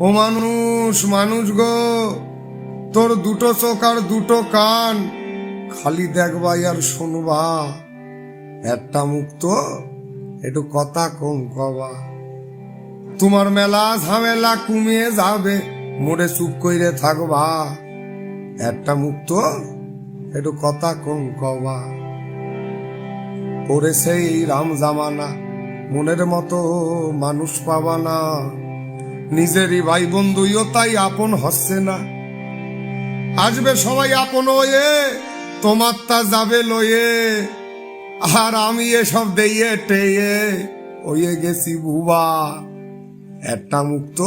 ও মানুষ মানুষ গো, তোর দুটো চোখ আর দুটো কান। খালি দেখবা আর শুনবা একটা মুক্ত একটু কথা কম কবা। তোমার মেলা ঝামেলা কমিয়ে যাবে, মোড়ে চুপ কইরে থাকবা একটা মুক্ত একটু কথা কম কবা। পরে সেই রাম জামানা, মনের মতো মানুষ পাবা না। নিজেরই ভাই বন্ধুইও তাই আপন হচ্ছে না। আসবে সবাই আপন হয়ে তোমার তা যাবে লয়ে। আর আমি এসব দিয়ে টেয়ে ওয়ে গেছি বুবা। একটা মুক্ত,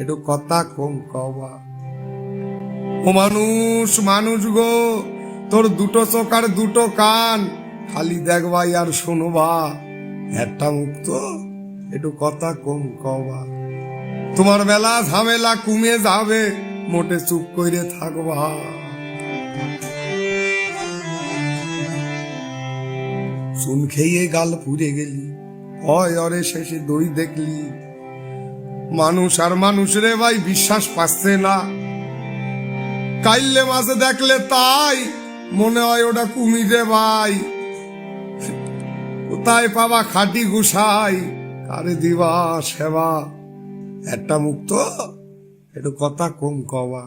একটু কথা কম কবা ও মানুষ মানুষ গো, তোর দুটো চোখ আর দুটো কান, খালি দেখবাই আর শুনবা একটা মুক্ত, একটু কথা কম কবা তোমার বেলা ঝামেলা কমে যাবে, মোটে চুপ করে থাকবা। চুন খেয়ে গাল পুড়ে গেলি হয় অরে শেষে দই দেখলি। মানুষ আর মানুষ রে ভাই, বিশ্বাস পাচ্ছে না। কাইলে মাঝে দেখলে তাই, মনে হয় ওটা কুমিরে ভাই। কোথায় পাবা খাটি গুসাই কারে দিবা সেবা? একটা মুক্ত একটু কথা কম কবা